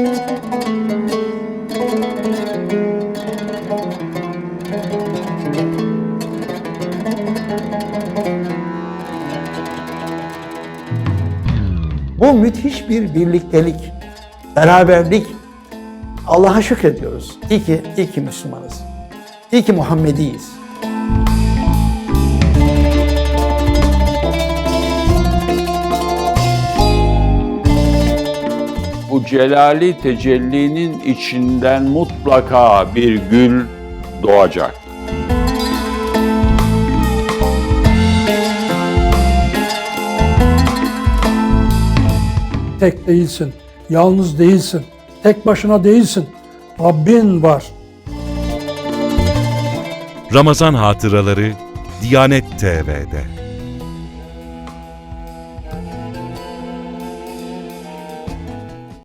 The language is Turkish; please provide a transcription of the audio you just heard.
Bu müthiş bir birliktelik, beraberlik. Allah'a şükrediyoruz. İyi ki, iyi ki Müslümanız. İyi ki Muhammediyiz. Celali tecellinin içinden mutlaka bir gül doğacak. Tek değilsin, yalnız değilsin, tek başına değilsin. Rabbin var. Ramazan Hatıraları Diyanet TV'de.